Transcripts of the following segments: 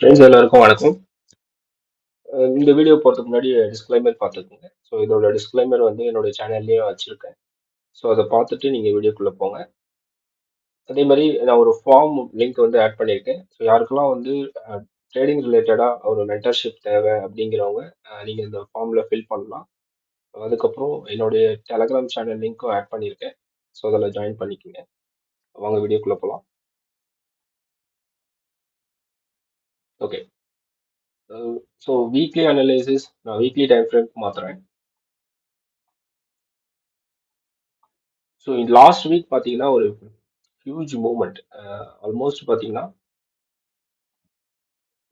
Friends எல்லாருக்கும் வணக்கம். இந்த வீடியோ போகிறதுக்கு முன்னாடி டிஸ்க்ளைமர் பார்த்துக்குங்க. ஸோ இதோட டிஸ்க்ளைமர் வந்து என்னோட சேனல்லையும் வச்சுருக்கேன். ஸோ அதை பார்த்துட்டு நீங்கள் வீடியோக்குள்ளே போங்க. அதே மாதிரி நான் ஒரு ஃபார்ம் லிங்க் வந்து ஆட் பண்ணியிருக்கேன். ஸோ யாருக்கெல்லாம் வந்து ட்ரேடிங் ரிலேட்டடாக ஒரு மென்டர்ஷிப் தேவை அப்படிங்கிறவங்க நீங்கள் இந்த ஃபார்மில் ஃபில் பண்ணலாம். அதுக்கப்புறம் என்னுடைய டெலகிராம் சேனல் லிங்க்கும் ஆட் பண்ணியிருக்கேன். ஸோ அதில் ஜாயின் பண்ணிக்கோங்க. வாங்க வீடியோக்குள்ளே போகலாம் ஓகே ஸோ வீக்லி அனலைசிஸ் நான் வீக்லி டைம் ஃப்ரேம் மாற்றுறேன் ஸோ லாஸ்ட் வீக் பார்த்தீங்கன்னா ஒரு ஹியூஜ் மூமெண்ட் ஆல்மோஸ்ட் பார்த்தீங்கன்னா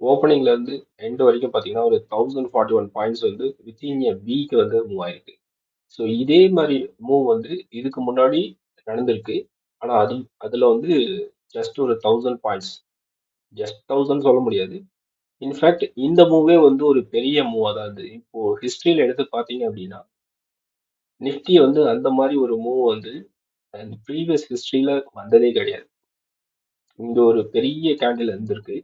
ஓப்பனிங்ல இருந்து எண்ட் வரைக்கும் பார்த்தீங்கன்னா ஒரு தௌசண்ட் ஃபார்ட்டி ஒன் பாயிண்ட்ஸ் வந்து வித்தின் எ வீக் வந்து மூவ் ஆயிருக்கு. ஸோ இதே மாதிரி மூவ் வந்து இதுக்கு முன்னாடி நடந்திருக்கு. ஆனால் அது அதில் வந்து ஜஸ்ட் ஒரு தௌசண்ட் பாயிண்ட்ஸ் ஜஸ்ட் தௌசண்ட் சொல்ல முடியாது. இன்ஃபேக்ட் இந்த மூவே வந்து ஒரு பெரிய மூவாக தான் இருந்தது. இப்போ ஹிஸ்ட்ரியில் எடுத்து பார்த்தீங்க அப்படின்னா நிஃப்டி வந்து அந்த மாதிரி ஒரு மூவ் வந்து ப்ரீவியஸ் ஹிஸ்ட்ரியில் வந்ததே கிடையாது. இங்கே ஒரு பெரிய கேண்டில் இருந்திருக்கு.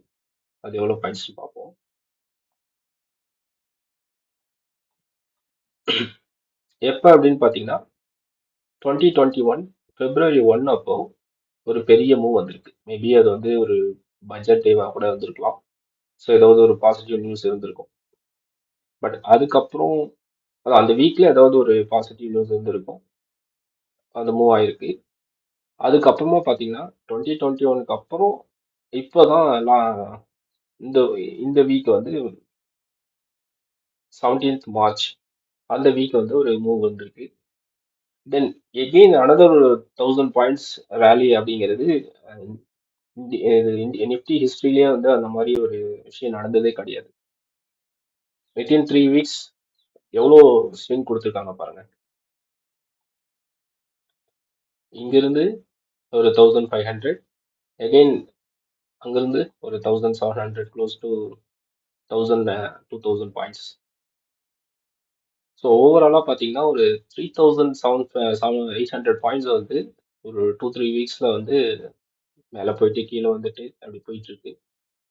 அது எவ்வளோ பாயிண்ட்ஸ் பார்ப்போம். எப்போ அப்படின்னு பார்த்தீங்கன்னா twenty twenty one February one அப்போ ஒரு பெரிய மூவ் வந்திருக்கு. மேபி அது வந்து ஒரு பட்ஜெட் டேவா கூட வந்திருக்கலாம் ஸோ ஏதாவது ஒரு பாசிட்டிவ் நியூஸ் இருந்திருக்கும். பட் அதுக்கப்புறம் அதான் அந்த வீக்ல ஏதாவது ஒரு பாசிட்டிவ் நியூஸ் இருந்திருக்கும். அந்த மூவ் ஆயிருக்கு. அதுக்கப்புறமா பார்த்தீங்கன்னா டுவெண்ட்டி டுவெண்ட்டி ஒனுக்கு அப்புறம் இப்போதான் எல்லாம் இந்த இந்த வீக் வந்து செவன்டீன்த் மார்ச் அந்த வீக் வந்து ஒரு மூவ் வந்திருக்கு. தென் எகெயின் அனதர் ஒரு தௌசண்ட் பாயிண்ட்ஸ் ரேலி அப்படிங்கிறது நிஃப்டி ஹிஸ்ட்ரியிலேயே வந்து அந்த மாதிரி ஒரு விஷயம் நடந்ததே கிடையாது. வித்தின் த்ரீ வீக்ஸ் எவ்வளோ ஸ்விங் கொடுத்துருக்காங்க பாருங்க. இங்கிருந்து ஒரு தௌசண்ட் ஃபைவ் ஹண்ட்ரட் எகெயின் அங்கிருந்து ஒரு thousand seven hundred close to thousand two thousand points so ஓவராலாக பார்த்தீங்கன்னா ஒரு three thousand seven seven eight hundred points வந்து ஒரு டூ த்ரீ வீக்ஸில் வந்து மேலே போயிட்டு கீழே வந்துட்டு அப்படி போயிட்டு இருக்கு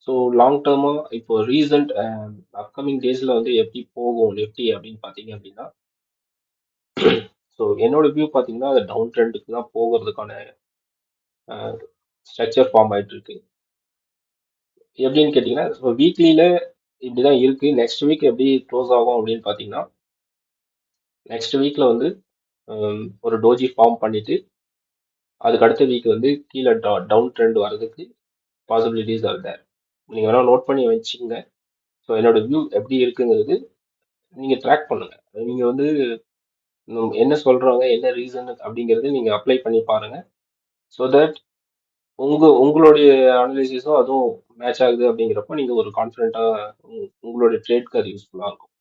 ஸோ லாங் டேர்மாக இப்போ ரீசன்ட் அப்கமிங் டேஸில் வந்து எப்படி போகும் நிஃப்டி அப்படின்னு பார்த்தீங்க அப்படின்னா ஸோ என்னோட வியூ பார்த்தீங்கன்னா அது டவுன் ட்ரெண்டுக்கு தான் போகிறதுக்கான ஸ்ட்ரக்சர் ஃபார்ம் ஆகிட்டு இருக்கு எப்படின்னு கேட்டிங்கன்னா ஸோ வீக்லியில் இப்படி தான் இருக்குது நெக்ஸ்ட் வீக் எப்படி க்ளோஸ் ஆகும் அப்படின்னு பார்த்தீங்கன்னா நெக்ஸ்ட் வீக்கில் வந்து ஒரு டோஜி ஃபார்ம் பண்ணிவிட்டு அதுக்கு அடுத்த வீக் வந்து கீழே டா டவுன் ட்ரெண்ட் வர்றதுக்கு பாசிபிலிட்டிஸ் ஆர் தேர் நீங்கள் வேணால் நோட் பண்ணி வச்சுக்கோங்க. ஸோ என்னோட வியூ எப்படி இருக்குங்கிறது நீங்கள் ட்ராக் பண்ணுங்கள் நீங்கள் வந்து என்ன சொல்கிறாங்க என்ன ரீசன் அப்படிங்கிறது நீங்கள் அப்ளை பண்ணி பாருங்கள் ஸோ தட் உங்கள் உங்களுடைய அனலிசிஸும் அதுவும் மேட்ச் ஆகுது அப்படிங்கிறப்ப நீங்கள் ஒரு கான்ஃபிடென்ட்டாக உங்களுடைய ட்ரேட்க்கு அது யூஸ்ஃபுல்லாக இருக்கும்.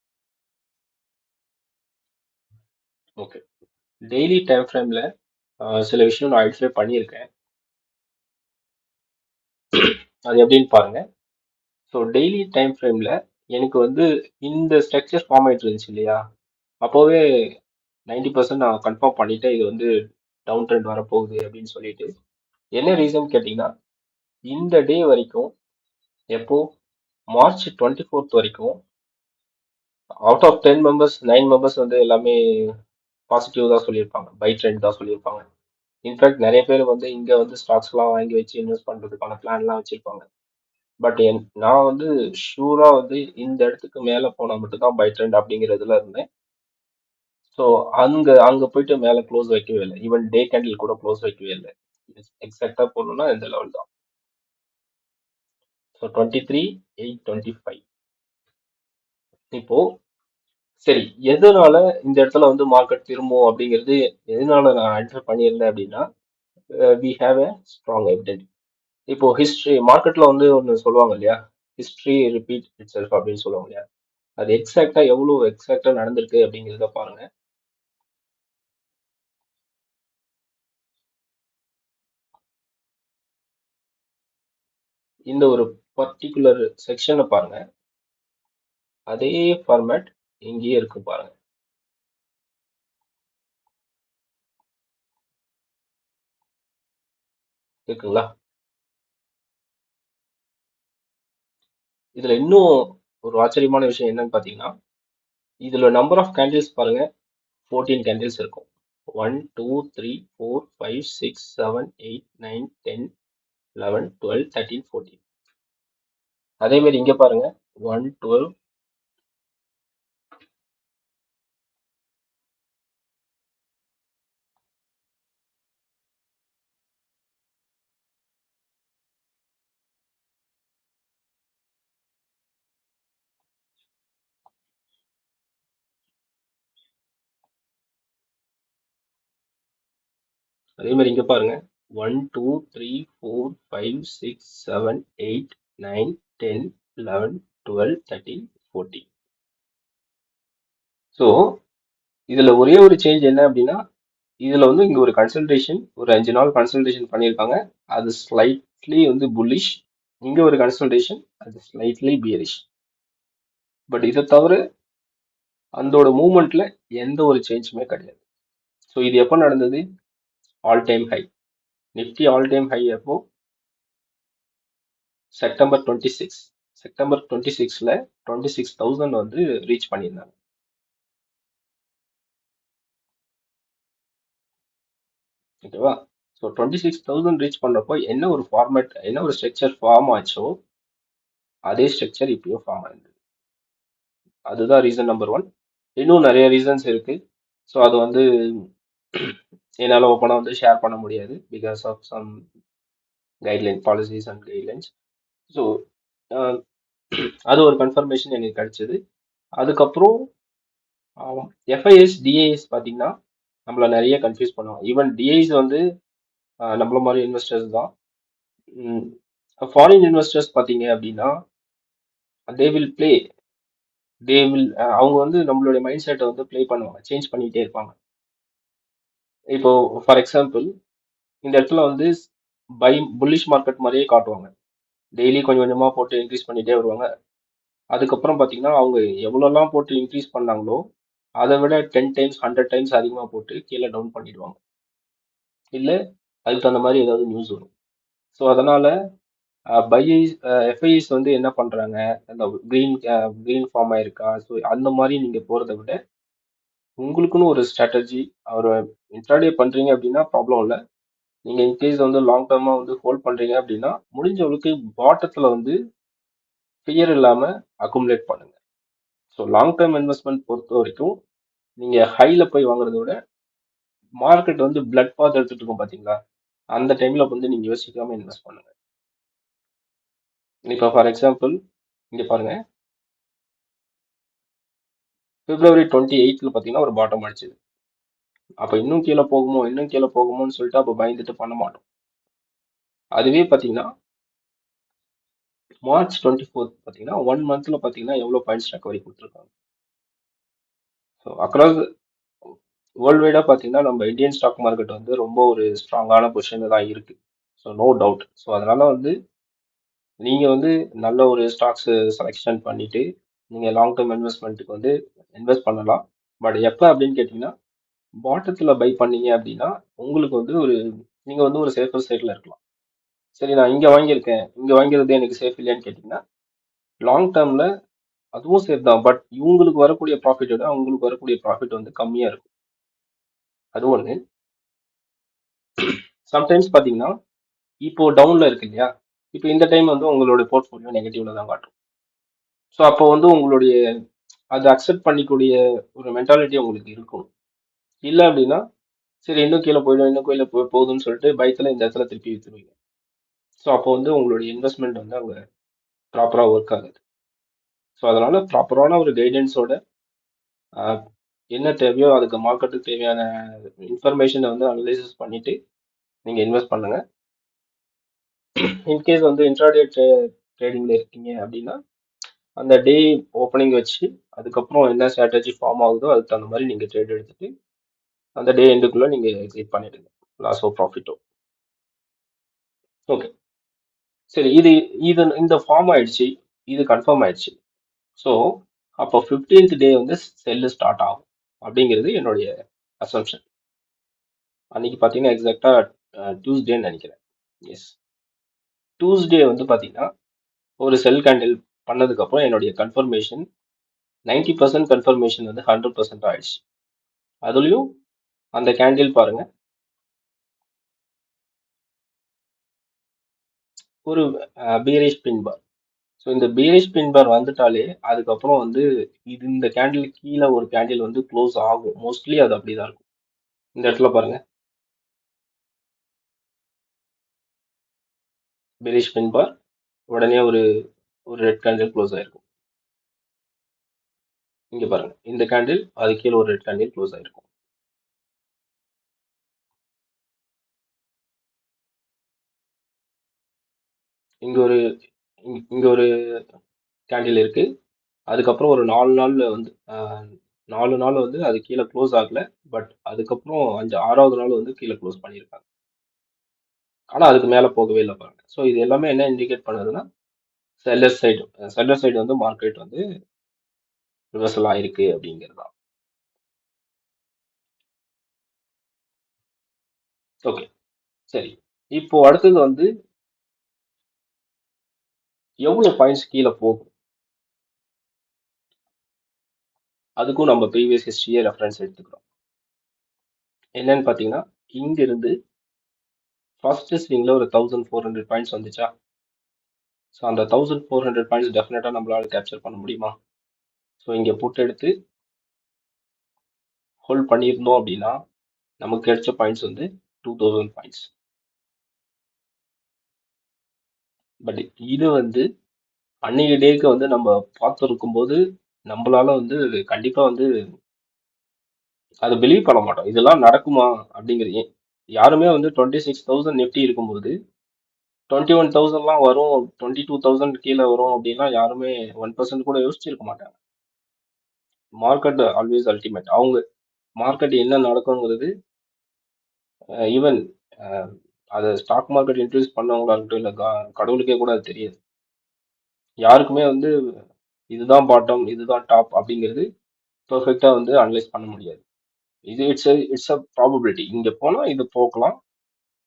ஓகே டெய்லி டைம் ஃப்ரேமில் சில விஷயம் நான் ஐடென்டிஃபை பண்ணியிருக்கேன். அது எப்படின்னு பாருங்க. ஸோ டெய்லி டைம் ஃப்ரேமில் எனக்கு வந்து இந்த ஸ்ட்ரக்சர் ஃபார்ம் ஆகிட்டு இருந்துச்சு இல்லையா? அப்போவே நைன்டி பர்சன்ட் நான் கன்ஃபார்ம் பண்ணிட்டேன். இது வந்து டவுன் ட்ரெண்ட் வரப்போகுது அப்படின்னு சொல்லிட்டு. என்ன ரீசன் கேட்டிங்கன்னா இந்த டே வரைக்கும் எப்போ? மார்ச் டுவெண்ட்டி ஃபோர்த் வரைக்கும் out of ten members nine members வந்து எல்லாமே பாசிட்டிவ் தான் சொல்லியிருப்பாங்க. பை ட்ரெண்ட் தான் சொல்லியிருப்பாங்க. இன்ஃபேக்ட் நிறைய பேர் வந்து இங்கே வந்து ஸ்டாக்ஸ்லாம் வாங்கி வச்சு இன்வெஸ்ட் பண்ணுறதுக்கான பிளான்லாம் வச்சிருப்பாங்க. பட் என் நான் வந்து ஷூராக வந்து இந்த இடத்துக்கு மேலே போனால் மட்டும்தான் பை ட்ரெண்ட் அப்படிங்கிறதுல இருந்தேன். ஸோ அங்கே அங்கே போயிட்டு மேலே க்ளோஸ் வைக்கவே இல்லை. ஈவன் டே கேண்டில் கூட க்ளோஸ் வைக்கவே இல்லை. எக்ஸாக்டாக போகணும்னா இந்த லெவல் தான். So twenty three eight twenty five இப்போ சரி எதனால இந்த இடத்துல வந்து மார்க்கெட் திரும்பும் அப்படிங்கிறது எதனால நான் ஆன்சர் பண்ணியிருந்தேன் அப்படின்னா we have a strong evident இப்போ ஹிஸ்ட்ரி மார்க்கெட்ல வந்து ஒன்று சொல்லுவாங்க இல்லையா? ஹிஸ்ட்ரி ரிப்பீட் இட் செல்ஃப் அப்படின்னு சொல்லுவாங்க இல்லையா? அது எக்ஸாக்டா எவ்வளவு எக்ஸாக்டா நடந்திருக்கு அப்படிங்கிறத பாருங்க. இந்த ஒரு பர்டிகுலர் செக்ஷனை பாருங்க. அதே ஃபார்மேட் இங்கேயே இருக்கும் பாருங்க. இருக்குங்களா? இதுல இன்னும் ஒரு ஆச்சரியமான விஷயம் என்னன்னு பாத்தீங்கன்னா இதுல நம்பர் ஆஃப் கேண்டில்ஸ் பாருங்க ஃபோர்டீன் கேண்டில்ஸ் இருக்கும். One two three four five six seven eight nine ten eleven twelve thirteen fourteen அதே மாதிரி இங்க பாருங்க ஒன் டுவெல் அதே மாதிரி இங்க பாருங்க. One two three four five six seven eight nine ten eleven twelve thirteen fourteen so இதுல ஒரே ஒரு சேஞ்ச் என்ன அப்படின்னா இதுல வந்து இங்க ஒரு கன்சல்டேஷன் ஒரு அஞ்சு நாள் கன்சல்டேஷன் பண்ணியிருக்காங்க. அது ஸ்லைட்லி வந்து புல்லிஷ் இங்க ஒரு கன்சல்டேஷன் அது ஸ்லைட்லி பியரிஷ் பட் இதை தவிர அதோட மூமெண்ட்ல எந்த ஒரு சேஞ்சுமே கிடையாது. ஸோ இது எப்போ நடந்தது? All time high Nifty all time high எப்போ? September twenty six September twenty சிக்ஸில் டுவெண்ட்டி சிக்ஸ் தௌசண்ட் வந்து ரீச் பண்ணியிருந்தாங்க. ஓகேவா? So twenty six thousand reach பண்ணுறப்போ என்ன ஒரு ஃபார்மேட் என்ன ஒரு ஸ்ட்ரக்சர் ஃபார்ம் ஆச்சோ அதே ஸ்ட்ரக்சர் இப்பயும் ஃபார்ம் ஆயிருந்தது அதுதான் ரீசன் நம்பர் ஒன் இன்னும் நிறைய ரீசன்ஸ் இருக்குது ஸோ அது வந்து என்னால் ஓப்பனாக வந்து ஷேர் பண்ண முடியாது because of some guideline policies and guidelines so அது ஒரு கன்ஃபர்மேஷன் எனக்கு கிடைச்சிது. அதுக்கப்புறம் எஃப்ஐஎஸ் டிஏஎஸ் பார்த்தீங்கன்னா நம்மள நிறைய கன்ஃபியூஸ் பண்ணுவாங்க. ஈவன் டிஐஸ் வந்து நம்மள மாதிரி இன்வெஸ்டர்ஸ் தான். ஃபாரின் இன்வெஸ்டர்ஸ் பார்த்தீங்க அப்படின்னா they will play they will அவங்க வந்து நம்மளுடைய மைண்ட் செட்டை வந்து ப்ளே பண்ணுவாங்க. சேஞ்ச் பண்ணிகிட்டே இருப்பாங்க. இப்போ ஃபார் எக்ஸாம்பிள் இந்த இடத்துல வந்து பை புல்லிஷ் மார்க்கெட் மாதிரியே காட்டுவாங்க. டெய்லி கொஞ்சம் கொஞ்சமாக போட்டு இன்க்ரீஸ் பண்ணிகிட்டே வருவாங்க. அதுக்கப்புறம் பார்த்தீங்கன்னா அவங்க எவ்வளோலாம் போட்டு இன்க்ரீஸ் பண்ணாங்களோ அதை விட டென் டைம்ஸ் ஹண்ட்ரட் டைம்ஸ் அதிகமாக போட்டு கீழே டவுன் பண்ணிடுவாங்க. இல்லை அதுக்கு தகுந்த மாதிரி ஏதாவது நியூஸ் வரும். ஸோ அதனால் பைஐஸ் எஃப்ஐஸ் வந்து என்ன பண்ணுறாங்க அந்த க்ரீன் க்ரீன் ஃபார்ம் ஆயிருக்கா? ஸோ அந்த மாதிரி நீங்கள் போகிறத விட உங்களுக்குன்னு ஒரு ஸ்ட்ராட்டஜி ஒரு இன்ட்ராடே பண்றீங்க அப்படின்னா ப்ராப்ளம் இல்லை. நீங்க இன்கேஸ் வந்து லாங் டேர்மா வந்து ஹோல்ட் பண்றீங்க அப்படின்னா முடிஞ்ச அளவுக்கு பாட்டத்துல வந்து ஃபியர் இல்லாம அக்குமுலேட் பண்ணுங்க. ஸோ லாங் டேர்ம் இன்வெஸ்ட்மெண்ட் பொறுத்த வரைக்கும் நீங்க ஹைல போய் வாங்குறத விட மார்க்கெட் வந்து பிளட் பாத் எடுத்துட்டு இருக்கும் பார்த்தீங்களா அந்த டைம்ல வந்து நீங்க யோசிக்காம இன்வெஸ்ட் பண்ணுங்க. இப்போ ஃபார் எக்ஸாம்பிள் இங்க பாருங்க. பிப்ரவரி டுவெண்ட்டி எயிட்டில் பார்த்தீங்கன்னா ஒரு பாட்டம் அடிச்சது. அப்போ இன்னும் கீழே போகுமோ இன்னும் கீழே போகுமோன்னு சொல்லிட்டு அப்போ பயந்துட்டு பண்ண மாட்டோம். அதுவே பார்த்தீங்கன்னா மார்ச் டுவெண்ட்டி ஃபோர்த் பார்த்தீங்கன்னா ஒன் மந்த்ல பார்த்தீங்கன்னா எவ்வளோ பாயிண்ட்ஸ் ரெக்கவரி கொடுத்துருக்காங்க. ஸோ அக்ராஸ் வேர்ல்டு வைடாக பார்த்தீங்கன்னா நம்ம இந்தியன் ஸ்டாக் மார்க்கெட் வந்து ரொம்ப ஒரு ஸ்ட்ராங்கான பொசிஷனில் தான் இருக்குது ஸோ நோ டவுட் ஸோ அதனால் வந்து நீங்கள் வந்து நல்ல ஒரு ஸ்டாக்ஸ் செலெக்ஷன் பண்ணிவிட்டு நீங்கள் லாங் டேர்ம் இன்வெஸ்ட்மெண்ட்டுக்கு வந்து இன்வெஸ்ட் பண்ணலாம். பட் எப்போ அப்படின்னு கேட்டிங்கன்னா பாட்டத்தில் பை பண்ணீங்க அப்படின்னா உங்களுக்கு வந்து ஒரு நீங்கள் வந்து ஒரு சேஃபர் சைட்ல இருக்கலாம். சரி நான் இங்கே வாங்கியிருக்கேன். இங்கே வாங்கிறது எனக்கு சேஃப் இல்லையான்னு கேட்டிங்கன்னா லாங் டேர்மில் அதுவும் சேஃப் தான். பட் இவங்களுக்கு வரக்கூடிய ப்ராஃபிட்டை விட அவங்களுக்கு வரக்கூடிய ப்ராஃபிட் வந்து கம்மியாக இருக்கும். அது ஒன்று சம்டைம்ஸ் பார்த்தீங்கன்னா இப்போ டவுனில் இருக்கு இல்லையா? இப்போ இந்த டைம் வந்து உங்களோட போர்ட்ஃபோலியோ நெகட்டிவ்ல தான் காட்டும். ஸோ அப்போ வந்து உங்களுடைய அதை அக்செப்ட் பண்ணிக்கூடிய ஒரு மென்டாலிட்டி உங்களுக்கு இருக்கும் இல்லை அப்படின்னா சரி இன்னும் கீழே போயிடும் இன்னும் கீழே போ போகுதுன்னு சொல்லிட்டு பயத்தில் இந்த இடத்துல திருப்பி வித்துருவீங்க ஸோ அப்போ வந்து உங்களுடைய இன்வெஸ்ட்மெண்ட் வந்து அங்கே ப்ராப்பராக ஒர்க் ஆகுது. ஸோ அதனால் ப்ராப்பரான ஒரு கைடன்ஸோட என்ன தேவையோ அதுக்கு மார்க்கெட்டுக்கு தேவையான இன்ஃபர்மேஷனை வந்து அனலைசிஸ் பண்ணிவிட்டு நீங்கள் இன்வெஸ்ட் பண்ணுங்கள் இன்கேஸ் வந்து இன்ட்ராடே ட்ரேடிங்கில் இருக்கீங்க அப்படின்னா அந்த டே ஓப்பனிங் வச்சு அதுக்கப்புறம் என்ன ஸ்ட்ராட்டஜி ஃபார்ம் ஆகுதோ அதுக்கு தகுந்த மாதிரி நீங்கள் ட்ரேட் எடுத்துட்டு அந்த டே எண்டுக்குள்ளே நீங்கள் எக்ஸிட் பண்ணிடுங்க. லாஸோ ப்ராஃபிட்டோ ஓகே சரி இது இது இந்த ஃபார்ம் ஆயிடுச்சு. இது கன்ஃபார்ம் ஆயிடுச்சு. ஸோ அப்போ ஃபிஃப்டீன்த் டே வந்து செல்லு ஸ்டார்ட் ஆகும் அப்படிங்கிறது என்னுடைய அசம்ஷன் அன்றைக்கி பார்த்தீங்கன்னா எக்ஸாக்டாக டியூஸ்டேன்னு நினைக்கிறேன். எஸ் டியூஸ்டே வந்து பார்த்தீங்கன்னா ஒரு செல் கேண்டில் பண்ணதுக்கப்புறம் என்னுடைய கன்ஃபர்மேஷன் நைன்டி பர்சன்ட் கன்ஃபர்மேஷன் வந்து ஹண்ட்ரட் பர்சன்ட் ஆயிடுச்சு. அதுலேயும் அந்த கேண்டில் பாருங்க. ஒரு பீரிஷ் பின் பார் ஸோ இந்த பீரிஷ் பின் பார் வந்துட்டாலே அதுக்கப்புறம் வந்து இது இந்த கேண்டில் கீழே ஒரு கேண்டில் வந்து க்ளோஸ் ஆகும். மோஸ்ட்லி அது அப்படிதான் இருக்கும். இந்த இடத்துல பாருங்க. பீரிஷ் பின் பார் உடனே ஒரு ஒரு ரெட் கேண்டில் க்ளோஸ் ஆயிருக்கும். இங்க பாருங்க. இந்த கேண்டில் அது கீழே ஒரு ரெட் கேண்டில் க்ளோஸ் ஆயிருக்கும். இங்க ஒரு இங்க ஒரு கேண்டில் இருக்கு. அதுக்கப்புறம் ஒரு நாலு நாள்ல வந்து நாலு நாள் வந்து அது கீழே க்ளோஸ் ஆகல. பட் அதுக்கப்புறம் அஞ்சு ஆறாவது நாள் வந்து கீழே க்ளோஸ் பண்ணியிருக்காங்க. ஆனால் அதுக்கு மேலே போகவே இல்லை பாருங்க. ஸோ இது எல்லாமே என்ன இண்டிகேட் பண்ணுதுன்னா செல்லர் சைடு செல்லர் சைடு வந்து மார்க்கெட் வந்து ரிவர்சல் ஆயிருக்கு அப்படிங்கிறது. தான் ஓகே சரி. இப்போ அடுத்தது வந்து எவ்வளவு பாயிண்ட்ஸ் கீழே போகும்? அதுக்கும் நம்ம ப்ரீவியஸ் ஹிஸ்டரியை ரெஃபரன்ஸ் எடுத்துக்கிறோம். என்னன்னு பார்த்தீங்கன்னா இங்கிருந்து ஃபர்ஸ்ட் ஸ்விங்கில் ஒரு தௌசண்ட் ஃபோர் ஹண்ட்ரட் பாயிண்ட்ஸ் வந்துச்சா? ஸோ அந்த தௌசண்ட் ஃபோர் ஹண்ட்ரட் பாயிண்ட்ஸ் டெஃபினட்டாக நம்மளால கேப்சர் பண்ண முடியுமா? ஸோ இங்கே புட் எடுத்து ஹோல்ட் பண்ணியிருந்தோம் அப்படின்னா நமக்கு கிடைச்ச பாயிண்ட்ஸ் வந்து டூ தௌசண்ட் பாயிண்ட்ஸ் பட் இது வந்து அன்னைக்கு டேக்கு வந்து நம்ம பார்த்துருக்கும் போது நம்மளால வந்து கண்டிப்பாக வந்து அதை பிலீவ் பண்ண மாட்டோம். இதெல்லாம் நடக்குமா அப்படிங்கிறது யாருமே வந்து டுவெண்ட்டி சிக்ஸ் தௌசண்ட் நிஃப்டி இருக்கும்போது டுவெண்ட்டி ஒன் தௌசண்ட்லாம் வரும் டுவெண்ட்டி டூ தௌசண்ட் கீழே வரும் அப்படின்னா யாருமே ஒன் பர்சன்ட் கூட யோசிச்சிருக்க மாட்டாங்க. மார்க்கெட் ஆல்வேஸ் அல்டிமேட் அவங்க மார்க்கெட் என்ன நடக்குங்கிறது ஈவன் அதை ஸ்டாக் மார்க்கெட் இன்ட்ரடியூஸ் பண்ணவங்களா இருக்கட்டும் இல்லை கடவுளுக்கே கூட அது தெரியாது. யாருக்குமே வந்து இதுதான் பாட்டம் இதுதான் டாப் அப்படிங்கிறது பர்ஃபெக்டாக வந்து அனலைஸ் பண்ண முடியாது. இது இட்ஸ் இட்ஸ் அ ப்ராபபிலிட்டி இங்கே போனால் இது போகலாம்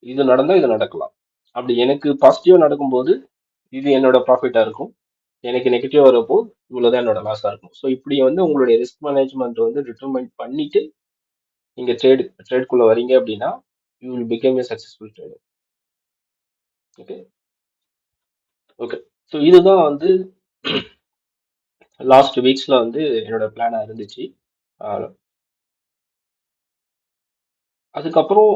இது நடந்தால் இது நடக்கலாம். அப்படி எனக்கு பாசிட்டிவாக நடக்கும்போது இது என்னோட ப்ராஃபிட்டாக இருக்கும். எனக்கு நெகட்டிவ் வரப்போ இவ்வளவுதான் என்னோட லாஸாக இருக்கும். ஸோ இப்படி வந்து உங்களுடைய ரிஸ்க் மேனேஜ்மெண்ட் வந்து டிட்டர்மெண்ட் பண்ணிட்டு நீங்கள் ட்ரேடு ட்ரேட்குள்ளே வரீங்க அப்படின்னா you will become a successful trader okay okay so இதுதான் வந்து லாஸ்ட் வீக்ஸில் வந்து என்னோட பிளானாக இருந்துச்சு. அதுக்கப்புறம்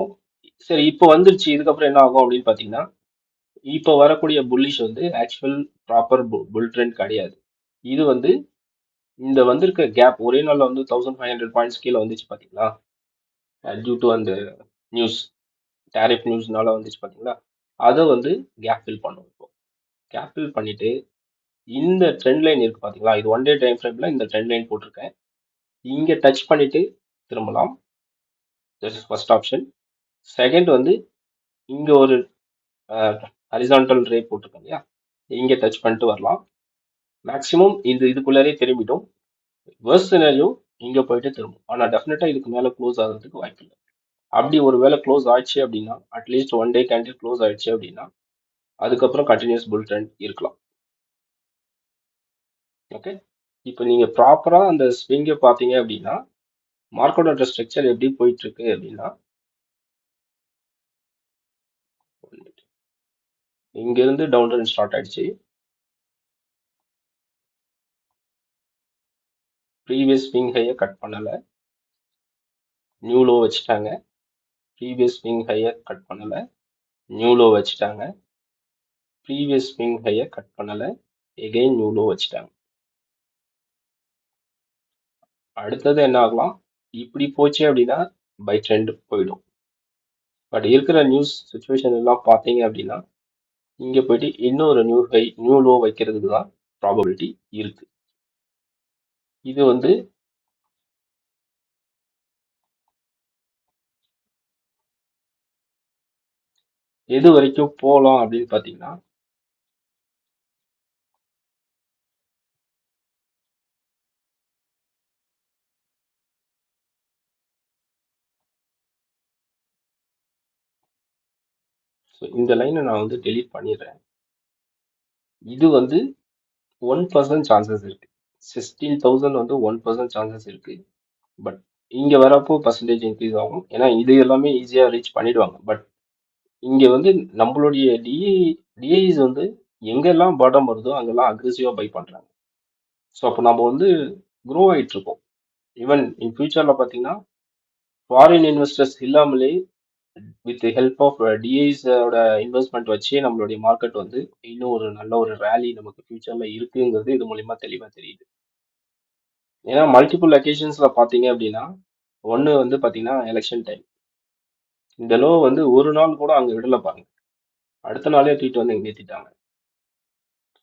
சரி இப்போ வந்துருச்சு இதுக்கப்புறம் என்ன ஆகும் அப்படின்னு பார்த்தீங்கன்னா இப்போ வரக்கூடிய புல்லிஷ் வந்து ஆக்சுவல் ப்ராப்பர் புல் ட்ரெண்ட் கிடையாது. இது வந்து இந்த வந்திருக்க கேப் ஒரே நாளில் வந்து தௌசண்ட் ஃபைவ் ஹண்ட்ரட் பாயிண்ட்ஸ் கீழே வந்துச்சு பார்த்தீங்களா? டியூ டு அந்த நியூஸ் டேரிஃப் நியூஸ்னால வந்துச்சு பார்த்தீங்களா? அதை வந்து கேப் ஃபில் பண்ணுவோம் இப்போ. கேப் ஃபில் பண்ணிவிட்டு இந்த ட்ரெண்ட் லைன் இருக்குது பார்த்தீங்களா? இது ஒன் டே டைம் ஃப்ரேமில் இந்த ட்ரெண்ட் லைன் போட்டிருக்கேன். இங்கே டச் பண்ணிவிட்டு திரும்பலாம். ஃபர்ஸ்ட் ஆப்ஷன் செகண்ட் வந்து இங்கே ஒரு ஹரிசான்டல் ரே போட்டிருக்கேன் இல்லையா? இங்கே டச் பண்ணிட்டு வரலாம். மேக்ஸிமம் இது இதுக்குள்ளேயே திரும்பிட்டோம் வேர்ஸ் சினாரியோ இங்கே போயிட்டு திரும்பும். ஆனால் டெஃபினட்டாக இதுக்கு மேலே க்ளோஸ் ஆகிறதுக்கு வாய்ப்பு இல்லை. அப்படி ஒரு வேளை க்ளோஸ் ஆயிடுச்சு அப்படின்னா at least one day candle close ஆயிடுச்சு அப்படின்னா அதுக்கப்புறம் கண்டினியூஸ் புல் ட்ரெண்ட் இருக்கலாம். ஓகே இப்போ நீங்கள் ப்ராப்பராக அந்த ஸ்விங்கை பார்த்தீங்க அப்படின்னா மார்க்கெட்டோட ஸ்ட்ரக்சர் எப்படி போயிட்டுருக்கு அப்படின்னா இங்கேருந்து டவுன் ட்ரெண்ட் ஸ்டார்ட் ஆயிடுச்சு ப்ரீவியஸ் விங் ஹையை கட் பண்ணலை. நியூ லோ வச்சுட்டாங்க. ப்ரீவியஸ் விங் ஹையை கட் பண்ணலை. நியூ லோ வச்சுட்டாங்க. ப்ரீவியஸ் விங் ஹையை கட் பண்ணலை. எகெயின் நியூ லோ வச்சுட்டாங்க. அடுத்தது என்ன ஆகலாம்? இப்படி போச்சு அப்படின்னா பை ட்ரெண்ட் போயிடும். பட் இருக்கிற நியூஸ் சுச்சுவேஷன் எல்லாம் பார்த்தீங்க அப்படின்னா இங்க போயிட்டு இன்னொரு நியூ ஹை நியூ லோ வைக்கிறதுக்கு தான் ப்ராபபிலிட்டி இருக்கு. இது வந்து எது வரைக்கும் போகலாம் அப்படின்னு பார்த்தீங்கன்னா ஸோ இந்த லைனை நான் வந்து டெலீட் பண்ணிடுறேன். இது வந்து ஒன் பர்சன்ட் சான்சஸ் இருக்கு. சிக்ஸ்டீன் தௌசண்ட் வந்து ஒன் பர்சன்ட் சான்சஸ் இருக்கு. பட் இங்கே வரப்போ பர்சன்டேஜ் இன்க்ரீஸ் ஆகும். ஏன்னா இது எல்லாமே ஈஸியாக ரீச் பண்ணிடுவாங்க. பட் இங்கே வந்து நம்மளுடைய டிஐ டிஐஸ் வந்து எங்கெல்லாம் பாட்டம் வருதோ அங்கெல்லாம் அக்ரெசிவாக பை பண்ணுறாங்க ஸோ அப்போ நம்ம வந்து க்ரோ ஆகிட்டு இருக்கோம். ஈவன் இன் ஃபியூச்சரில் பார்த்தீங்கன்னா ஃபாரின் இன்வெஸ்டர்ஸ் இல்லாமலே வித் ஹெல்ப் ஆஃப் டிஐஸோட இன்வெஸ்ட்மெண்ட் வச்சே நம்மளுடைய மார்க்கெட் வந்து இன்னும் ஒரு நல்ல ஒரு ரேலி நமக்கு ஃபியூச்சர்ல இருக்குங்கிறது இது மூலியமா தெளிவா தெரியுது. ஏன்னா மல்டிபிள் அக்கேஷன்ஸ்ல பாத்தீங்க அப்படின்னா ஒன்று வந்து பாத்தீங்கன்னா எலெக்ஷன் டைம் இந்த லோ வந்து ஒரு நாள் கூட அங்கே விடல பாருங்க. அடுத்த நாளே ட்வீட் வந்து இங்கே ஏத்திட்டாங்க.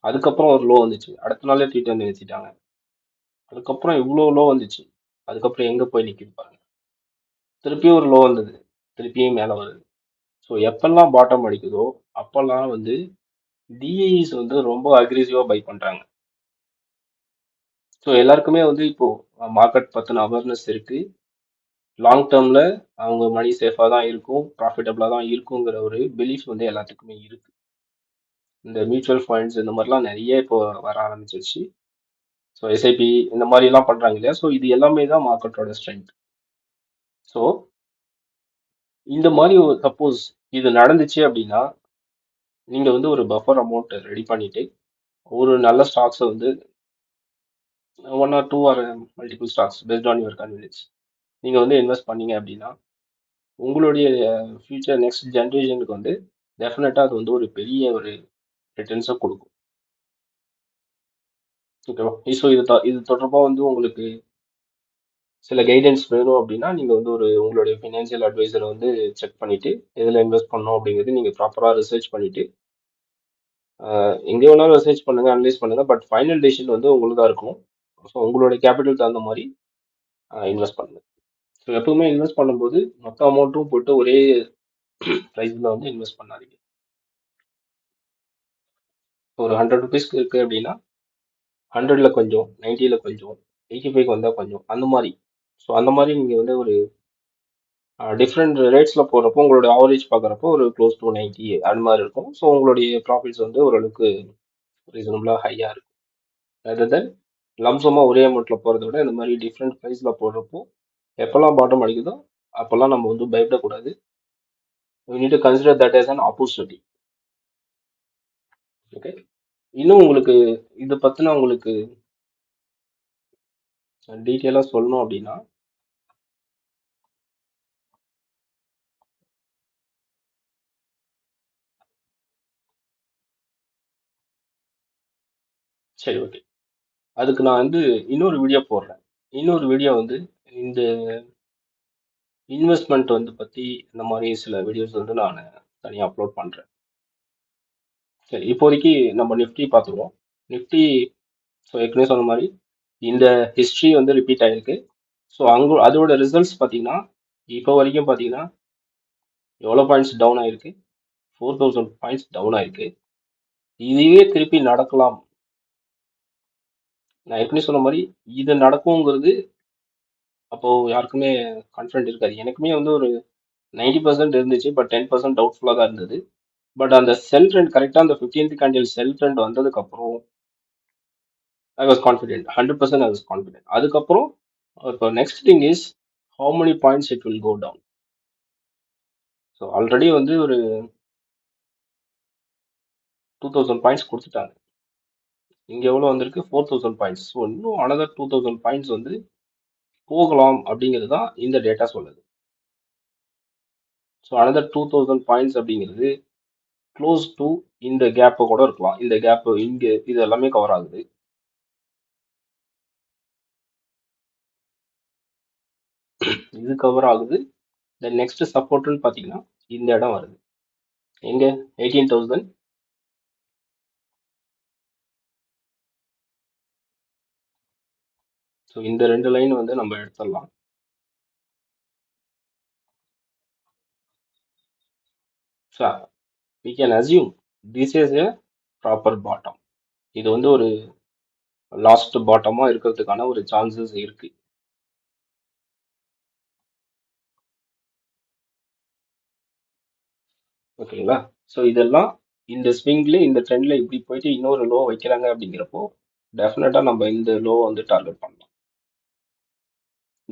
அதுக்கப்புறம் ஒரு லோ வந்துச்சு. அடுத்த நாளே ட்வீட் வந்து நிறுத்திட்டாங்க அதுக்கப்புறம் இவ்வளோ லோ வந்துச்சு. அதுக்கப்புறம் எங்கே போய் நிற்கிது பாருங்க. திருப்பியும் ஒரு லோ வந்தது. திருப்பியும் மேலே வருது. ஸோ எப்பெல்லாம் பாட்டம் அடிக்குதோ அப்பெல்லாம் வந்து டிஐஸ் வந்து ரொம்ப அக்ரெசிவாக பை பண்ணுறாங்க ஸோ எல்லாருக்குமே வந்து இப்போ மார்க்கெட் பற்றின அவேர்னஸ் இருக்குது லாங் டேர்மில் அவங்க மணி சேஃபாக தான் இருக்கும் ப்ராஃபிட்டபுளாக தான் இருக்குங்கிற ஒரு பிலீஃப் வந்து எல்லாத்துக்குமே இருக்குது இந்த மியூச்சுவல் ஃபண்ட்ஸ் இந்த மாதிரிலாம் நிறைய இப்போ வர ஆரம்பிச்சிருச்சு. ஸோ எஸ்ஐபி இந்த மாதிரிலாம் பண்ணுறாங்க இல்லையா? ஸோ இது எல்லாமே தான் மார்க்கெட்டோட ஸ்ட்ரென்த் ஸோ இந்த மாதிரி சப்போஸ் இது நடந்துச்சு அப்படின்னா நீங்கள் வந்து ஒரு பஃபர் அமௌண்ட் ரெடி பண்ணிவிட்டு ஒரு நல்ல ஸ்டாக்ஸை வந்து one or two or multiple stocks based on your convenience நீங்கள் வந்து இன்வெஸ்ட் பண்ணீங்க அப்படின்னா உங்களுடைய ஃப்யூச்சர் நெக்ஸ்ட் ஜென்ரேஷனுக்கு வந்து டெஃபினட்டாக அது வந்து ஒரு பெரிய ஒரு ரிட்டர்ன்ஸை கொடுக்கும். ஓகேவா ஸோ இது இது தொடர்பாக வந்து உங்களுக்கு சில கைடன்ஸ் வேணும் அப்படின்னா நீங்கள் வந்து ஒரு உங்களுடைய ஃபினான்ஷியல் அட்வைசரை வந்து செக் பண்ணிவிட்டு எதில் இன்வெஸ்ட் பண்ணணும் அப்படிங்கிறது நீங்கள் ப்ராப்பராக ரிசர்ச் பண்ணிவிட்டு எங்கே வேணாலும் ரிசர்ச் பண்ணுங்கள் அனலைஸ் பண்ணுங்கள் பட் ஃபைனல் டிசிஷன் வந்து உங்களுக்கு தான் இருக்கும் ஸோ உங்களுடைய கேபிட்டல் தகுந்த மாதிரி இன்வெஸ்ட் பண்ணுங்கள் ஸோ எப்பவுமே இன்வெஸ்ட் பண்ணும்போது மொத்த அமௌண்ட்டும் போட்டு ஒரே ப்ரைஸில் வந்து இன்வெஸ்ட் பண்ணாதீங்க. ஒரு ஹண்ட்ரட் ருபீஸ்க்கு இருக்குது அப்படின்னா ஹண்ட்ரடில் கொஞ்சம் நைன்ட்டியில் கொஞ்சம் எயிட்டி ஃபைவ் வந்தால் கொஞ்சம் அந்த மாதிரி ஸோ அந்த மாதிரி நீங்கள் வந்து ஒரு டிஃப்ரெண்ட் ரேட்ஸில் போடுறப்போ உங்களுடைய ஆவரேஜ் பார்க்குறப்போ ஒரு க்ளோஸ் டு நைன்ட்டி அது மாதிரி இருக்கும். ஸோ உங்களுடைய ப்ராஃபிட்ஸ் வந்து ஓரளவுக்கு ரீசனபுளாக ஹையாக இருக்கும். அதர் தென் லம்சமாக ஒரே அமௌண்ட்ல போகிறத விட இந்த மாதிரி டிஃப்ரெண்ட் ப்ரைஸில் போடுறப்போ எப்போல்லாம் பாட்டம் அடிக்குதோ அப்போல்லாம் நம்ம வந்து பயப்படக்கூடாது. Need need to consider that as an okay இன்னும் உங்களுக்கு இதை பற்றின உங்களுக்கு டீட்டெயிலாக சொல்லணும் அப்படின்னா சரி ஓகே அதுக்கு நான் வந்து இன்னொரு வீடியோ போடுறேன். இன்னொரு வீடியோ வந்து இந்த இன்வெஸ்ட்மெண்ட் வந்து பத்தி இந்த மாதிரி சில வீடியோஸ் வந்து நான் தனியாக அப்லோட் பண்றேன். சரி இப்போதைக்கு நம்ம நிஃப்டி பார்த்துருவோம் நிஃப்டி ஸோ ஏற்கனவே சொன்ன மாதிரி இந்த ஹிஸ்ட்ரி வந்து ரிப்பீட் ஆகிருக்கு ஸோ அங்கு அதோட ரிசல்ட்ஸ் பார்த்தீங்கன்னா இப்போ வரைக்கும் பார்த்தீங்கன்னா எவ்வளோ பாயிண்ட்ஸ் டவுன் ஆயிருக்கு? ஃபோர் தௌசண்ட் பாயிண்ட்ஸ் டவுன் ஆயிருக்கு. இதுவே திருப்பி நடக்கலாம். நான் ஏற்கனவே சொன்ன மாதிரி இது நடக்குங்கிறது அப்போ யாருக்குமே கான்ஃபிடென்ட் இருக்காது. எனக்குமே வந்து ஒரு நைன்டி பர்சன்ட் இருந்துச்சு பட் டென் பர்சன்ட் டவுட்ஃபுல்லாக தான் இருந்தது. பட் அந்த செல் ட்ரெண்ட் கரெக்டாக அந்த ஃபிஃப்டீன்த் கேண்டில் செல் ட்ரெண்ட் வந்ததுக்கப்புறம் I was confident hundred percent I was confident அதுக்கப்புறம் இப்போ next thing is how many points it will go down so already வந்து ஒரு டூ தௌசண்ட் பாயிண்ட்ஸ் கொடுத்துட்டாங்க. இங்கே எவ்வளோ வந்திருக்கு? ஃபோர் தௌசண்ட் பாயிண்ட்ஸ் ஸோ இன்னும் அனதர் டூ தௌசண்ட் பாயிண்ட்ஸ் வந்து போகலாம் அப்படிங்கிறது தான் இந்த டேட்டா சொல்லுது. So another two thousand points அப்படிங்கிறது க்ளோஸ் டு இந்த கேப்பை கூட இருக்கலாம். இந்த கேப்பு இங்கே இது எல்லாமே கவர் ஆகுது. இது கவர் ஆகுது. தென் நெக்ஸ்ட் சப்போர்ட்னு பார்த்தீங்கன்னா இந்த இடம் வருது. எங்கே? எயிட்டீன் தௌசண்ட் ஸோ இந்த ரெண்டு லைன் வந்து நம்ம எடுத்துடலாம். So we can assume this is a proper bottom இது வந்து ஒரு லாஸ்ட் பாட்டமாக இருக்கிறதுக்கான ஒரு சான்சஸ் இருக்கு. ஓகேங்களா ஸோ இதெல்லாம் இந்த ஸ்விங்கில் இந்த ட்ரெண்டில் இப்படி போயிட்டு இன்னொரு லோ வைக்கிறாங்க அப்படிங்கிறப்போ டெஃபினட்டாக நம்ம இந்த லோ வந்து டார்கெட் பண்ணலாம்.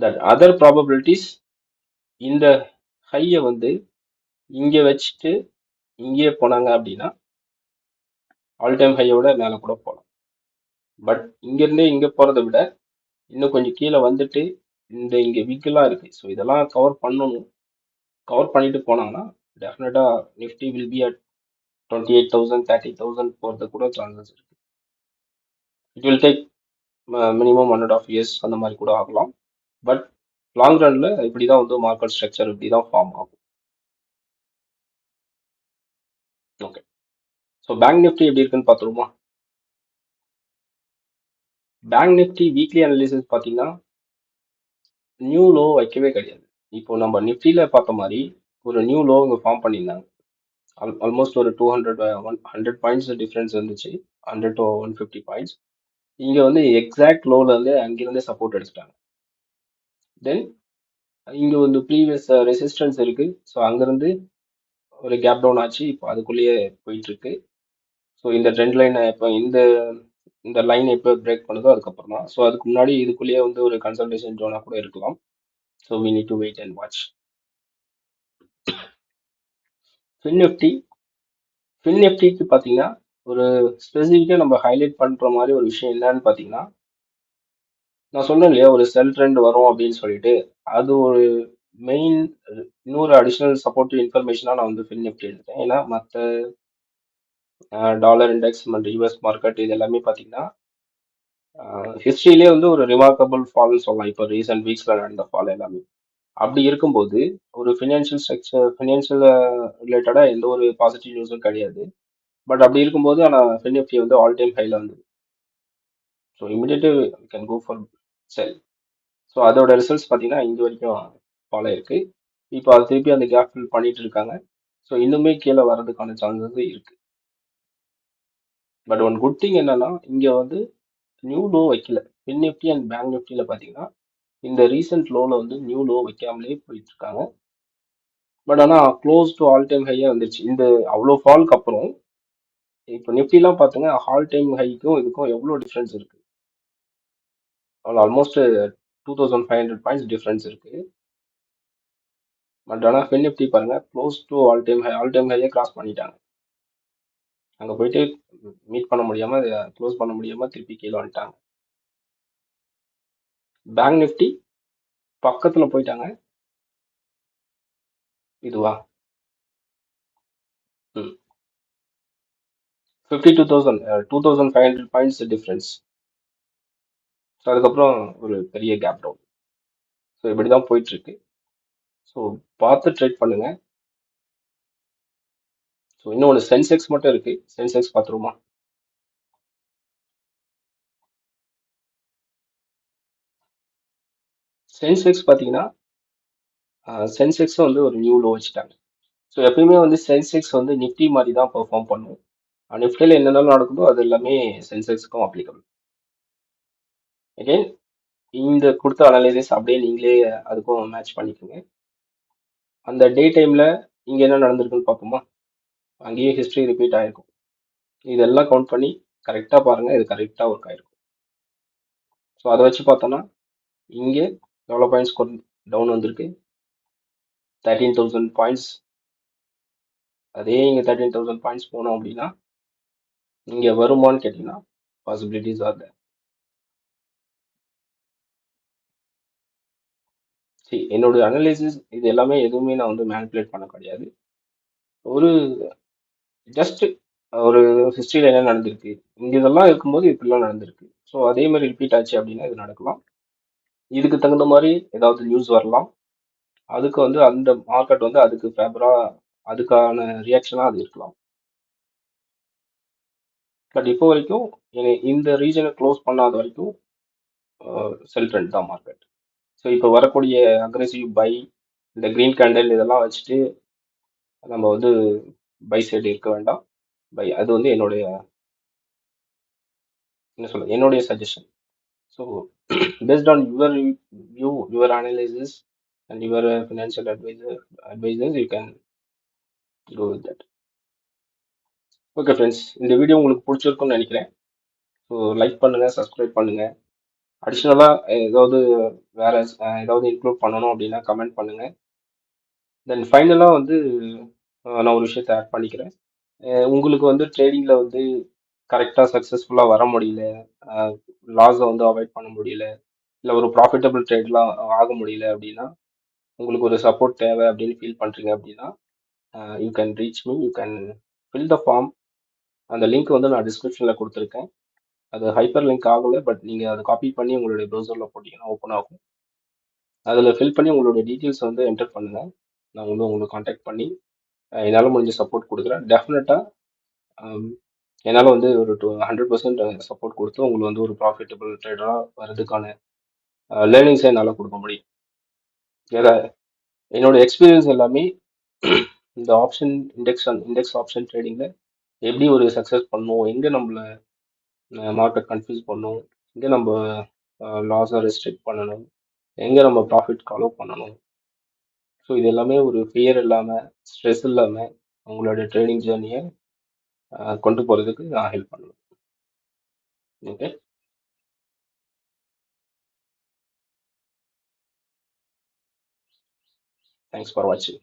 தட் அதர் ப்ராபபிலிட்டிஸ் இந்த ஹையை வந்து இங்கே வச்சுட்டு இங்கேயே போனாங்க அப்படின்னா ஆல் டைம் ஹையோட மேலே கூட போகலாம். பட் இங்கேருந்தே இங்கே போகிறத விட இன்னும் கொஞ்சம் கீழே வந்துட்டு இந்த இங்கே வீக்கெல்லாம் இருக்குது ஸோ இதெல்லாம் கவர் பண்ணணும். கவர் பண்ணிட்டு போனாங்கன்னா டெஃபினட்டாக Nifty will be at twenty eight thousand thirty thousand போகிறது கூட சான்சஸ் இருக்குது it will take minimum one and half years அந்த மாதிரி கூட ஆகலாம். பட் லாங் ரன்ல இப்படி தான் வந்து மார்க்கெட் ஸ்ட்ரக்சர் இப்படி தான் ஃபார்ம் ஆகும். ஓகே ஸோ பேங்க் நிஃப்டி எப்படி இருக்குன்னு பார்த்துருமா பேங்க் நிஃப்டி வீக்லி அனலிசிஸ் பார்த்தீங்கன்னா நியூ லோ வைக்கவே கிடையாது. இப்போ நம்ம நிஃப்டியில் பார்த்த மாதிரி ஒரு நியூ லோ இங்கே ஃபார்ம் பண்ணியிருந்தாங்க. ஆல் ஆல்மோஸ்ட் ஒரு two hundred one hundred points difference இருந்துச்சு. Hundred to one fifty points இங்கே வந்து எக்ஸாக்ட் லோவில் இருந்து அங்கேருந்தே சப்போர்ட் எடுத்துட்டாங்க தென் இங்கே வந்து ப்ரீவியஸ் ரெசிஸ்டன்ஸ் uh, இருக்குது ஸோ அங்கேருந்து ஒரு கேப் டவுன் ஆச்சு. இப்போ அதுக்குள்ளேயே போயிட்டுருக்கு. ஸோ இந்த ட்ரெண்ட் லைனை இப்போ இந்த இந்த லைன் எப்போ பிரேக் பண்ணுதோ அதுக்கப்புறம் தான். ஸோ அதுக்கு முன்னாடி இதுக்குள்ளேயே வந்து ஒரு கன்சல்டேஷன் ஜோனாக கூட இருக்கலாம். So we need to wait and watch fin ஃபின்எஃப்டிக்கு fin பார்த்தீங்கன்னா ஒரு ஸ்பெசிஃபிக்காக நம்ம ஹைலைட் பண்ணுற மாதிரி ஒரு விஷயம் என்னன்னு பார்த்தீங்கன்னா நான் சொன்னேன் இல்லையா? ஒரு செல் ட்ரெண்ட் வரும் அப்படின்னு சொல்லிட்டு அது ஒரு மெயின் இன்னொரு அடிஷ்னல் சப்போர்ட்டிவ் இன்ஃபர்மேஷனாக நான் வந்து ஃபின் நிஃப்டி எடுத்தேன் ஏன்னா மற்ற டாலர் இண்டெக்ஸ் மற்றும் யூஎஸ் மார்க்கெட் இது எல்லாமே பார்த்தீங்கன்னா ஹிஸ்ட்ரியிலே வந்து ஒரு ரிமார்க்கபிள் ஃபால்னு சொல்லலாம். இப்போ ரீசெண்ட் வீக்ஸில் நடந்த ஃபால் எல்லாமே. அப்படி இருக்கும்போது ஒரு ஃபினான்ஷியல் ஸ்ட்ரக்சர் ஃபினான்ஷியல் ரிலேட்டடாக எந்த ஒரு பாசிட்டிவ் நியூஸும் கிடையாது. பட் அப்படி இருக்கும்போது ஆனால் ஃபின் நிஃப்டி வந்து ஆல் டைம் ஹைல வந்து so immediately can go for sell. So அதோட ரிசல்ட்ஸ் பார்த்தீங்கன்னா இங்கே வரைக்கும் ஃபாலோ இருக்குது இப்போ அது திருப்பி அந்த கேப் ஃபில் பண்ணிட்டு இருக்காங்க. ஸோ இன்னுமே கீழே வர்றதுக்கான சான்சஸ் இருக்குது பட் ஒன் குட் திங் என்னன்னா இங்கே வந்து நியூ லோ வைக்கல. ஃபின் நிஃப்டி அண்ட் பேங்க் நிஃப்டியில் பார்த்தீங்கன்னா இந்த ரீசெண்ட் லோவில் வந்து நியூ லோ வைக்காமலே போயிட்டு இருக்காங்க. பட் ஆனால் க்ளோஸ் டு ஆல் டைம் ஹையாக வந்துருச்சு. இந்த அவ்வளோ ஃபால்க்கு அப்புறம் இப்போ நிஃப்டிலாம் பார்த்துங்க ஆல் டைம் ஹைக்கும் இதுக்கும் எவ்வளோ டிஃப்ரென்ஸ் இருக்குது almost two thousand five hundred points difference இருக்கு. பட் ஆனால் ஃபின் நிஃப்டி பாருங்கள் close to all time high all time ஹையே cross பண்ணிட்டாங்க. அங்கே போயிட்டு மீட் பண்ண முடியாமல் க்ளோஸ் பண்ண முடியாமல் திருப்பி கீழே வந்துட்டாங்க. பேங்க் நிஃப்டி பக்கத்தில் போயிட்டாங்க. இதுவா? ம். Fifty two thousand two thousand five hundred points difference so அதுக்கப்புறம் ஒரு பெரிய கேப் டவுன் ஸோ இப்படி தான் போயிட்டுருக்கு. ஸோ பார்த்து ட்ரேட் பண்ணுங்க. ஸோ இன்னொன்று சென்செக்ஸ் மட்டும் இருக்கு. சென்செக்ஸ் பார்த்துருமா சென்செக்ஸ் பார்த்தீங்கன்னா சென்செக்ஸும் வந்து ஒரு நியூ லோ வச்சுட்டாங்க. ஸோ எப்பயுமே வந்து சென்செக்ஸ் வந்து நிஃப்டி மாதிரி தான் பெர்ஃபார்ம் பண்ணும் நிஃப்டியில் என்னென்ன நடக்குதோ அது எல்லாமே சென்செக்ஸுக்கும் அப்ளிகபிள் அகெயின் இந்த கொடுத்த அனலைசிஸ் அப்படியே நீங்களே அதுக்கும் மேட்ச் பண்ணிக்கோங்க. அந்த டே டைமில் இங்கே என்ன நடந்திருக்குன்னு பார்ப்போமா? அங்கேயே ஹிஸ்ட்ரி ரிப்பீட் ஆகிருக்கும் இதெல்லாம் கவுண்ட் பண்ணி கரெக்டாக பாருங்கள் இது கரெக்டாக ஒர்க் ஆகிருக்கும் ஸோ அதை வச்சு பார்த்தோன்னா இங்கே எவ்வளோ பாயிண்ட்ஸ் டவுன் வந்திருக்கு? தேர்ட்டீன் தௌசண்ட் பாயிண்ட்ஸ் அதே இங்கே தேர்ட்டீன் தௌசண்ட் பாயிண்ட்ஸ் போனோம் அப்படின்னா இங்கே வருமான்னு கேட்டிங்கன்னா பாசிபிலிட்டிஸ் ஆர் தேர் சரி என்னோட அனலைசிஸ் இது எல்லாமே எதுவுமே நான் வந்து மேனிப்புலேட் பண்ண கிடையாது. ஒரு ஜஸ்ட் ஒரு ஹிஸ்ட்ரியில் என்ன நடந்திருக்கு? இங்கே இதெல்லாம் இருக்கும்போது இப்படிலாம் நடந்திருக்கு. ஸோ அதே மாதிரி ரிப்பீட் ஆச்சு அப்படின்னா இது நடக்கலாம். இதுக்கு தகுந்த மாதிரி ஏதாவது நியூஸ் வரலாம். அதுக்கு வந்து அந்த மார்க்கெட் வந்து அதுக்கு ஃபேவராக அதுக்கான ரியாக்ஷனாக அது இருக்கலாம். பட் இப்போ வரைக்கும் இந்த ரீஜனை க்ளோஸ் பண்ணாத வரைக்கும் செல் ட்ரெண்ட் தான் மார்க்கெட் ஸோ இப்போ வரக்கூடிய அக்ரெசிவ் பை இந்த க்ரீன் கேண்டல் இதெல்லாம் வச்சுட்டு நம்ம வந்து பை சைடு இருக்க வேண்டாம். பை அது வந்து என்னுடைய என்ன சொல்ல என்னுடைய suggestion so based on your view your analysis and your financial adviser advisers you can go with that okay friends இந்த வீடியோ உங்களுக்கு பிடிச்சிருக்குன்னு நினைக்கிறேன். ஸோ லைக் பண்ணுங்கள் சப்ஸ்கிரைப் பண்ணுங்கள் அடிஷ்னலாக ஏதாவது வேற ஏதாவது இன்க்ளூட் பண்ணணும் அப்படின்னா கமெண்ட் பண்ணுங்கள் தென் ஃபைனலாக வந்து நான் ஒரு விஷயத்தை ஆட் பண்ணிக்கிறேன். உங்களுக்கு வந்து ட்ரேடிங்கில் வந்து கரெக்டாக சக்ஸஸ்ஃபுல்லாக வர முடியல லாஸை வந்து அவாய்ட் பண்ண முடியல இல்லை ஒரு ப்ராஃபிட்டபிள் ட்ரேட்லாம் ஆக முடியல அப்படின்னா உங்களுக்கு ஒரு சப்போர்ட் தேவை அப்படின்னு ஃபீல் பண்ணுறீங்க அப்படின்னா you can reach me you can fill the form அந்த லிங்க் வந்து நான் டிஸ்கிரிப்ஷனில் கொடுத்துருக்கேன். அது ஹைப்பர் லிங்க் ஆகலை பட் நீங்கள் அதை காப்பி பண்ணி உங்களுடைய ப்ரௌசரில் போட்டிங்கன்னா ஓப்பன் ஆகும். அதில் ஃபில் பண்ணி உங்களுடைய டீட்டெயில்ஸ் வந்து என்டர் பண்ணுங்கள் நான் வந்து உங்களுக்கு காண்டாக்ட் பண்ணி என்னால் முடிஞ்ச சப்போர்ட் கொடுக்குறேன். டெஃபினட்டாக என்னால் வந்து ஒரு டூ ஹண்ட்ரட் பர்சன்ட் சப்போர்ட் கொடுத்து உங்களுக்கு வந்து ஒரு ப்ராஃபிட்டபிள் ட்ரேடராக வர்றதுக்கான லேர்னிங்ஸை என்னால் கொடுக்க முடியும். ஏன்னா என்னோட எக்ஸ்பீரியன்ஸ் எல்லாமே இந்த ஆப்ஷன் இண்டெக்ஸ் இண்டெக்ஸ் ஆப்ஷன் ட்ரேடிங்கில் எப்படி ஒரு சக்ஸஸ் பண்ணுவோம் எங்கே நம்மள மார்க்கெட் கன்ஃபியூஸ் பண்ணும் எங்கே நம்ம லாஸை ரெஸ்ட்ரிக்ட் பண்ணணும். எங்கே நம்ம ப்ராஃபிட் ஃபாலோ பண்ணணும். ஸோ இது எல்லாமே ஒரு ஃபியர் இல்லாமல் ஸ்ட்ரெஸ் இல்லாமல் அவங்களோட ட்ரைனிங் ஜேர்னியை கொண்டு போகிறதுக்கு நான் ஹெல்ப் பண்ணுவேன். ஓகே தேங்க்ஸ் ஃபார் வாட்சிங்